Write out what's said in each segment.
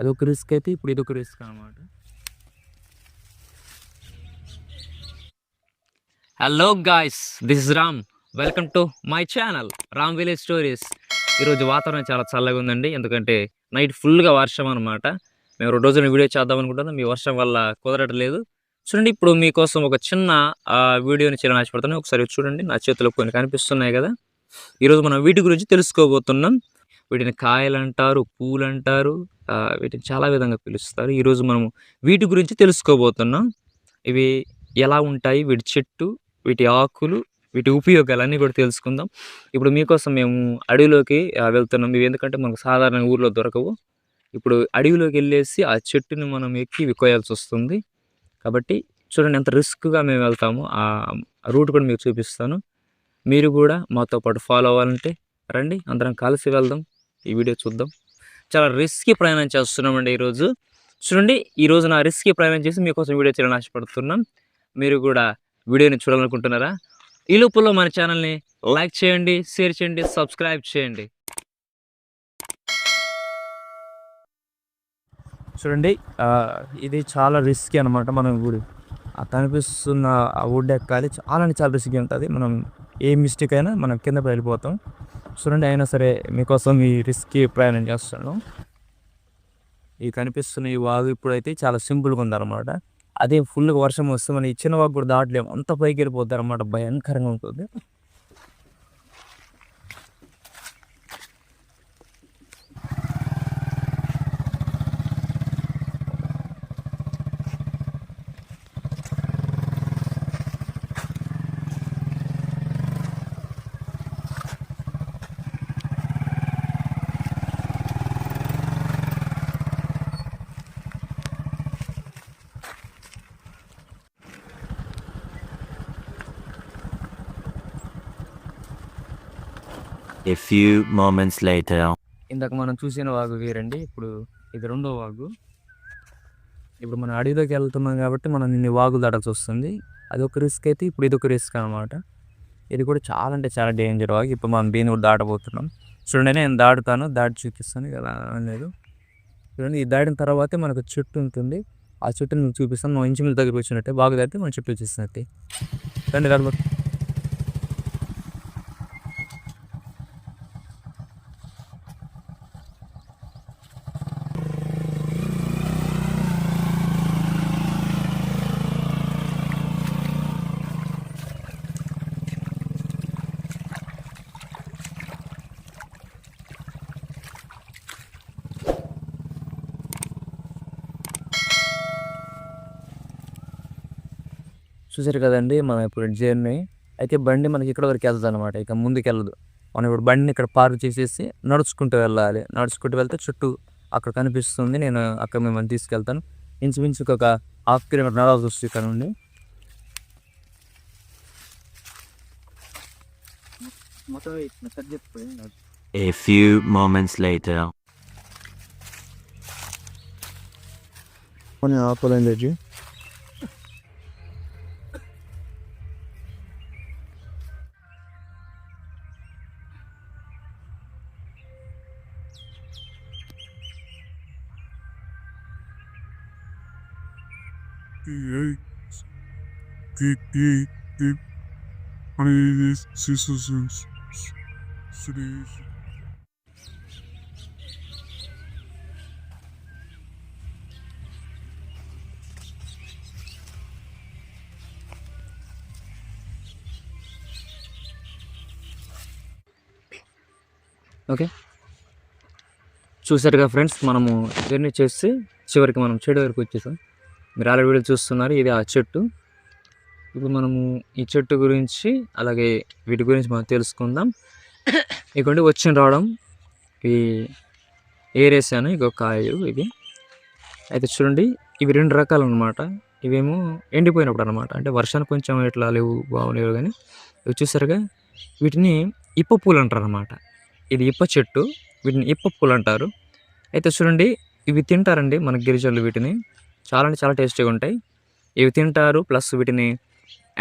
అదొక రిస్క్ అయితే ఇప్పుడు ఇదొక రిస్క్ అనమాట hello guys this is Ram welcome to my channel Ram village stories ఈరోజు వాతావరణం చాలా చల్లగా ఉందండి. ఎందుకంటే నైట్ ఫుల్గా వర్షం అనమాట మేము రెండు రోజులు వీడియో చేద్దాం అనుకుంటున్నాం. మీ వర్షం వల్ల కుదరట్లేదు. చూడండి ఇప్పుడు మీకోసం ఒక చిన్న వీడియోని చేయాలని ఆశపడుతున్నాను. ఒకసారి చూడండి నా చేతిలో కొన్ని కనిపిస్తున్నాయి కదా. ఈరోజు మనం వీటి గురించి తెలుసుకోబోతున్నాం. వీటిని కాయలు అంటారు పూలు అంటారు వీటిని చాలా విధంగా పిలుస్తారు. ఈరోజు మనము వీటి గురించి తెలుసుకోబోతున్నాం. ఇవి ఎలా ఉంటాయి? వీటి చెట్టు వీటి ఆకులు వీటి ఉపయోగాలు అన్నీ కూడా తెలుసుకుందాం. ఇప్పుడు మీకోసం మేము అడవిలోకి వెళ్తున్నాం. ఇవి ఎందుకంటే మనకు సాధారణ ఊర్లో దొరకవు. ఇప్పుడు అడవిలోకి వెళ్ళేసి ఆ చెట్టుని మనం ఎక్కి ఇవి వస్తుంది. కాబట్టి చూడండి ఎంత రిస్క్గా మేము వెళ్తాము ఆ రూట్ కూడా మీకు చూపిస్తాను. మీరు కూడా మాతో పాటు ఫాలో అవ్వాలంటే రండి అందరం కలిసి వెళ్దాం. ఈ వీడియో చూద్దాం. చాలా రిస్కీ ప్రయాణం చేస్తున్నామండి ఈరోజు. చూడండి ఈరోజు నా రిస్కీ ప్రయాణం చేసి మీకోసం వీడియో చేయాలని ఆశపడుతున్నాం. మీరు కూడా వీడియోని చూడాలనుకుంటున్నారా? ఈ లోపల మన ఛానల్ని లైక్ చేయండి షేర్ చేయండి సబ్స్క్రైబ్ చేయండి. చూడండి ఇది చాలా రిస్కీ అనమాట మనం గుడి. కనిపిస్తున్న ఆ వుడ్ ఎక్కాలి. చాలా అంటే చాలా రిస్కీ ఉంటుంది. మనం ఏ మిస్టేక్ అయినా మనం కింద వెళ్ళిపోతాం. చూడండి అయినా సరే మీకోసం ఈ రిస్క్ ప్రయాణం చేస్తాను ఈ కనిపిస్తున్న ఈ వాగు ఇప్పుడైతే చాలా సింపుల్గా ఉందన్నమాట. అదే ఫుల్గా వర్షం వస్తే మనం ఈ చిన్న వాగు కూడా దాటలేము. అంత పైకి వెళ్ళిపోతారు అనమాట భయంకరంగా ఉంటుంది. A few moments later. ఇందాక మనం చూసిన వాగు వేరండి. ఇప్పుడు ఇది రెండో వాగు. ఇప్పుడు మనం అడవిలోకి వెళ్తున్నాం కాబట్టి మనం ఇన్ని వాగులు దాటాల్సి వస్తుంది. అది ఒక రిస్క్ అయితే ఇప్పుడు ఇది ఒక రిస్క్ అనమాట ఇది కూడా చాలా అంటే చాలా డేంజర్ వాగు. ఇప్పుడు మనం దీన్ని కూడా దాటబోతున్నాం. చూడండి నేను దాటుతాను. దాటి చూపిస్తాను. కదా లేదు. చూడండి ఇది దాటిన తర్వాతే మనకు చెట్టు ఉంటుంది. ఆ చెట్టుని చూపిస్తాను. మనం ఇంచుమిల్ దగ్గరికి వచ్చినట్టే. బాగా దాటితే మన చెట్టు వచ్చేసినట్టే. రండి రండి చూసారు కదండి మనం ఇప్పుడు జర్నీ. అయితే బండి మనకి ఇక్కడ వరకు వెళ్తుంది అనమాట ఇక ముందుకు వెళ్ళదు మనం ఇప్పుడు బండిని ఇక్కడ పార్క్ చేసేసి నడుచుకుంటూ వెళ్ళాలి. నడుచుకుంటూ వెళ్తే చుట్టూ అక్కడ కనిపిస్తుంది. నేను అక్కడ మిమ్మల్ని తీసుకెళ్తాను. ఇంచుమించుకు ఒక హాఫ్ కిలోమీటర్ నడవాల్సి వస్తుంది ఇక్కడ నుండి. A few moments later. కొన్ని ఆకులని తెచ్చి ఓకే. చూసారుగా ఫ్రెండ్స్ మనము జర్నీ చేసి చివరికి మనం చెడు వరకు వచ్చేసాం. మీరు ఆల్రెడీ వీడియో చూస్తున్నారు ఇది ఆ చెట్టు. ఇప్పుడు మనము ఈ చెట్టు గురించి అలాగే వీటి గురించి మనం తెలుసుకుందాం. ఇకండి వచ్చిన రావడం ఈ ఏరేసాను ఇక కాయలు ఇవి. అయితే చూడండి ఇవి రెండు రకాలు అనమాట ఇవేమో ఎండిపోయినప్పుడు అనమాట అంటే వర్షానికి కొంచెం ఇట్లా లేవు బాగులేవు కానీ ఇవి చూసారుగా వీటిని ఇప్ప పూలు అంటారు అనమాట ఇది ఇప్ప చెట్టు వీటిని ఇప్ప పూలు అంటారు. అయితే చూడండి ఇవి తింటారండి మన గిరిజనులు వీటిని. చాలా అంటే చాలా టేస్టీగా ఉంటాయి. ఇవి తింటారు ప్లస్ వీటిని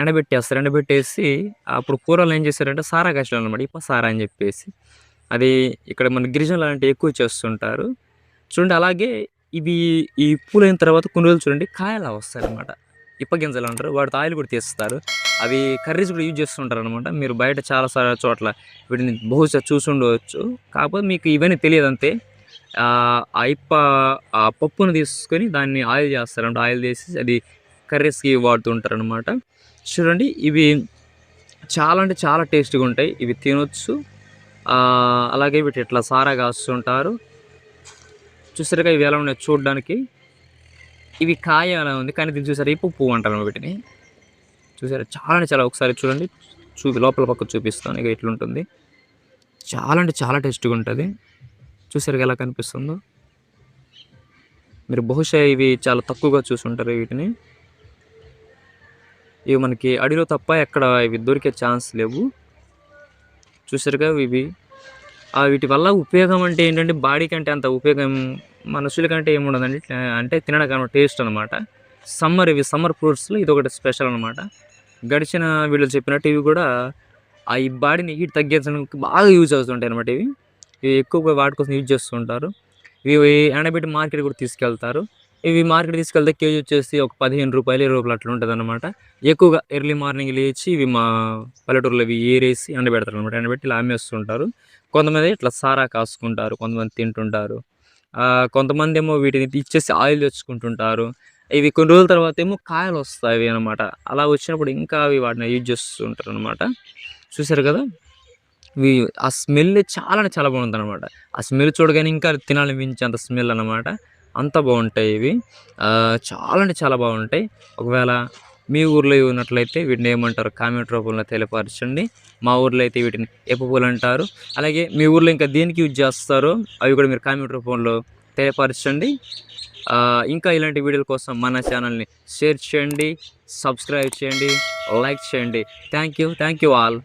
ఎండబెట్టేస్తారు. ఎండబెట్టేసి అప్పుడు కూరలు ఏం చేశారంటే సారా కష్టం అనమాట ఇప్ప సారా అని చెప్పేసి. అది ఇక్కడ మన గిరిజనులు అలాంటివి ఎక్కువ చేస్తుంటారు. చూడండి అలాగే ఇవి ఈ పూలైన తర్వాత కొన్ని రోజులు చూడండి కాయలా వస్తాయి అనమాట ఇప్ప గింజలు అంటారు. వాటితో ఆయిల్ కూడా తీస్తారు అవి కర్రీస్ కూడా యూజ్ చేస్తుంటారు అనమాట మీరు బయట చాలా చోట్ల వీటిని బహుశా చూసి ఉండవచ్చు. కాకపోతే మీకు ఇవన్నీ తెలియదు అంతే. ఆ ఆ ఇప్ప ఆ పప్పును తీసుకొని దాన్ని ఆయిల్ చేస్తారంట ఆయిల్ చేసి అది కర్రీస్కి వాడుతుంటారు అనమాట చూడండి ఇవి చాలా అంటే చాలా టేస్టీగా ఉంటాయి. ఇవి తినొచ్చు. అలాగే వీటి ఇట్లా సారా కాస్తుంటారు. చూసారుగా ఇవి ఎలా ఉన్నాయి చూడడానికి. ఇవి కాయ అలా ఉంది కానీ దీన్ని చూసారు? ఇప్పు పువ్వు అంటారు వీటిని. చూసారు? చాలా అంటే చాలా. ఒకసారి చూడండి. చూపి లోపల పక్క చూపిస్తాను. ఇక ఇట్లుంటుంది. చాలా అంటే చాలా టేస్ట్గా ఉంటుంది. చూసారు ఎలా కనిపిస్తుందో. మీరు బహుశా ఇవి చాలా తక్కువగా చూసుంటారు వీటిని. ఇవి మనకి అడవిలో తప్ప ఎక్కడ ఇవి దొరికే ఛాన్స్ లేవు. చూసారుగా ఇవి. ఆ వీటి వల్ల ఉపయోగం అంటే ఏంటంటే బాడీ కంటే అంత ఉపయోగం మనుషుల కంటే ఏముండదండి అంటే తినడానికి టేస్ట్ అనమాట సమ్మర్ ఇవి సమ్మర్ ఫ్రూట్స్లో ఇది ఒకటి స్పెషల్ అనమాట గడిచిన వీళ్ళు చెప్పినట్టు ఇవి కూడా ఆ ఈ బాడీని హీట్ తగ్గించడానికి బాగా యూజ్ అవుతుంటాయి అనమాట ఇవి. ఇవి ఎక్కువగా వాటి కోసం యూజ్ చేస్తుంటారు. ఇవి ఎండబెట్టి మార్కెట్ కూడా తీసుకెళ్తారు. ఇవి మార్కెట్ తీసుకెళ్తే కేజీ వచ్చేసి ఒక పదిహేను రూపాయలు ఇరవై రూపాయలు అట్లా ఉంటుంది అనమాట ఎక్కువగా ఎర్లీ మార్నింగ్ లేచి ఇవి మా పల్లెటూరులో ఇవి ఏరేసి ఎండబెడతారు అనమాట ఎండబెట్టి ఇలా అమ్మేస్తుంటారు. కొంతమంది ఇట్లా సారా కాసుకుంటారు కొంతమంది తింటుంటారు. కొంతమంది ఏమో వీటిని ఇచ్చేసి ఆయిల్ తెచ్చుకుంటుంటారు. ఇవి కొన్ని రోజుల తర్వాత ఏమో కాయలు వస్తాయి అనమాట అలా వచ్చినప్పుడు ఇంకా అవి వాటిని యూజ్ చేస్తుంటారు అనమాట చూసారు కదా? ఆ స్మెల్ చాలా చాలా బాగుంటుంది అనమాట ఆ స్మెల్ చూడగానే ఇంకా తినాలనిపించే అంత స్మెల్ అనమాట అంత బాగుంటాయి ఇవి. చాలా అంటే చాలా బాగుంటాయి. ఒకవేళ మీ ఊర్లో ఇవి ఉన్నట్లయితే వీటిని ఏమంటారు కామెంట్ రూపంలో తెలియపరచండి. మా ఊర్లో అయితే వీటిని ఎప్పుపూలు అంటారు. అలాగే మీ ఊర్లో ఇంకా దేనికి యూజ్ చేస్తారో అవి కూడా మీరు కామెంట్ రూపంలో తెలియపరచండి. ఇంకా ఇలాంటి వీడియోల కోసం మన ఛానల్ని షేర్ చేయండి సబ్స్క్రైబ్ చేయండి లైక్ చేయండి. Thank you. Thank you all.